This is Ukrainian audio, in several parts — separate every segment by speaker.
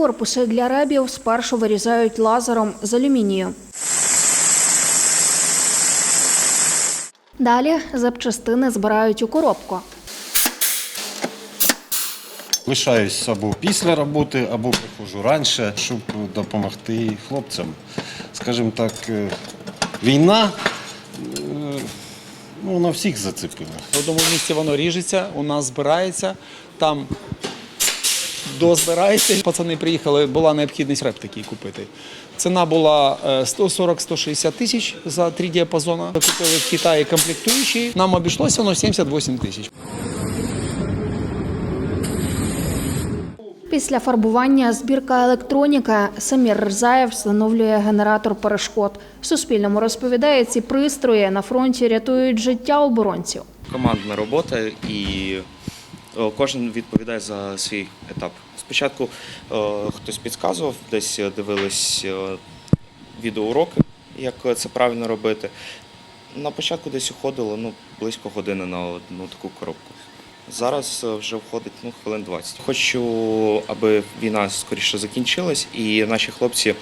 Speaker 1: Корпуси для ребів спершу вирізають лазером з алюмінію. Далі запчастини збирають у коробку.
Speaker 2: Лишаюсь або після роботи, або приходжу раніше, щоб допомогти хлопцям. Скажімо так, е, війна е, ну, на всіх зацепила.
Speaker 3: В одному місці воно ріжеться, у нас збирається, там дозбирається. Пацани приїхали, була необхідність реп такий купити. Ціна була е, 140-160 тисяч за три діапазони. Купили в Китаї комплектуючі. Нам обійшлося воно 78 тисяч.
Speaker 1: Після фарбування збірка електроніка Самір Рзаєв встановлює генератор перешкод. Суспільному розповідає, ці пристрої на фронті рятують життя оборонців.
Speaker 4: командна робота і е, кожен відповідає за свій етап. Спочатку е, хтось підказував, десь дивились е, відеоуроки, як це правильно робити. На початку десь уходило ну, близько години на одну таку коробку. Зараз е, вже входить ну, хвилин 20. Хочу, аби війна скоріше закінчилась і наші хлопці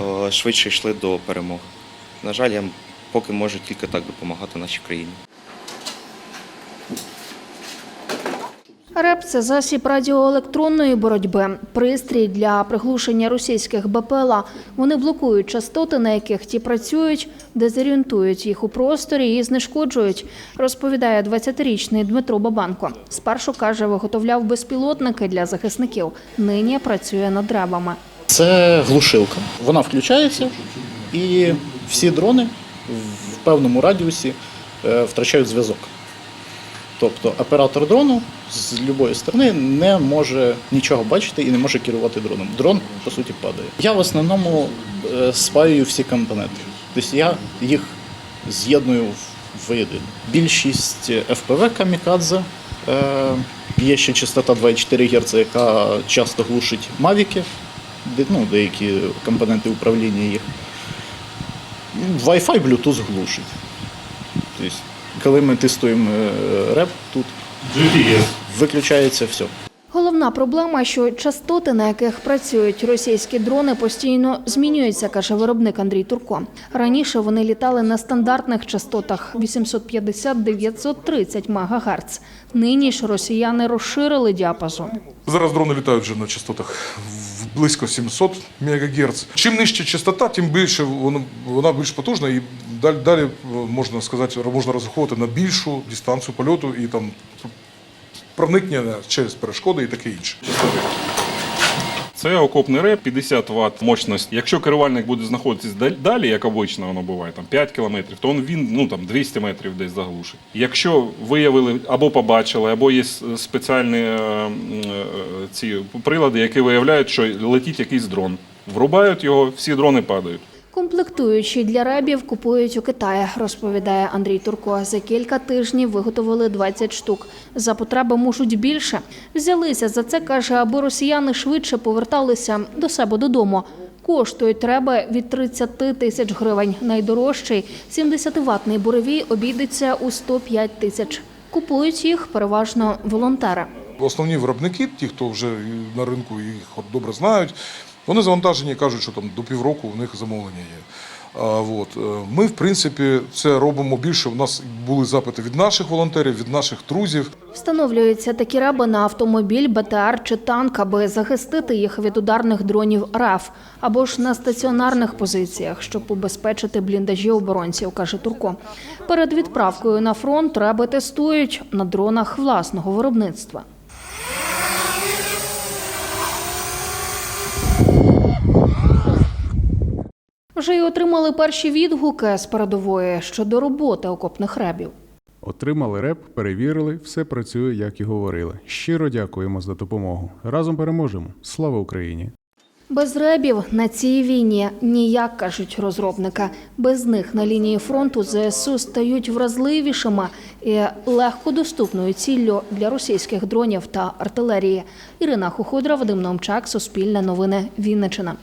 Speaker 4: е, швидше йшли до перемоги. На жаль, я поки можу тільки так допомагати нашій країні.
Speaker 1: РЕП – це засіб радіоелектронної боротьби, пристрій для приглушення російських БПЛА. Вони блокують частоти, на яких ті працюють, дезорієнтують їх у просторі і знешкоджують, розповідає 20-річний Дмитро Бабанко. Спершу, каже, виготовляв безпілотники для захисників. Нині працює над ребами.
Speaker 5: Це глушилка. Вона включається, і всі дрони в певному радіусі е, втрачають зв'язок. Тобто оператор дрону з будь-якої сторони не може нічого бачити і не може керувати дроном. Дрон, по суті, падає. Я в основному е, спаюю всі компоненти. Тобто я їх з'єдную в- воєдино. Більшість FPV камікадзе. Е, Є ще частота 2,4 Гц, яка часто глушить мавіки, ну, деякі компоненти управління їх. Wi-Fi, Bluetooth глушить. Коли ми тестуємо е, реп, тут виключається все.
Speaker 1: Головна проблема, що частоти, на яких працюють російські дрони, постійно змінюються, каже виробник Андрій Турко. Раніше вони літали на стандартних частотах 850-930 МГц. Нині ж росіяни розширили діапазон.
Speaker 6: Зараз дрони літають вже на частотах близько 700 МГц. Чим нижча частота, тим більше вона, вона більш потужна і далі, далі е, можна сказати, можна розраховувати на більшу дистанцію польоту і там проникнення через перешкоди і таке інше.
Speaker 7: Це окопний реп, 50 Вт мощність. Якщо керувальник буде знаходитись далі, як обично воно буває, там 5 кілометрів, то він ну там 200 метрів десь заглушить. Якщо виявили або побачили, або є спеціальні е, е, ці прилади, які виявляють, що летить якийсь дрон. Врубають його, всі дрони падають.
Speaker 1: Комплектуючі для ребів купують у Китаї, розповідає Андрій Турко. За кілька тижнів виготовили 20 штук. За потреби можуть більше. Взялися за це, каже, аби росіяни швидше поверталися до себе додому. Коштують реби від 30 тисяч гривень. Найдорожчий 70-ваттний буревій обійдеться у 105 тисяч. Купують їх переважно волонтери.
Speaker 6: Основні виробники, ті, хто вже на ринку їх добре знають, вони завантажені кажуть, що там до півроку в них замовлення є. От. е, Ми, в принципі, це робимо більше. У нас були запити від наших волонтерів, від наших друзів.
Speaker 1: Встановлюються такі реби на автомобіль, БТР чи танк, аби захистити їх від ударних дронів РАФ, або ж на стаціонарних позиціях, щоб убезпечити бліндажі оборонців, каже Турко. Перед відправкою на фронт реби тестують на дронах власного виробництва. Вже й отримали перші відгуки з передової щодо роботи окопних ребів.
Speaker 8: Отримали реп, перевірили, все працює, як і говорили. Щиро дякуємо за допомогу. Разом переможемо. Слава Україні!
Speaker 1: Без ребів на цій війні ніяк кажуть розробники. Без них на лінії фронту ЗСУ стають вразливішими і легкодоступною ціллю для російських дронів та артилерії. Ірина Хуходра, Вадим Номчак, Суспільне новини, Вінниччина.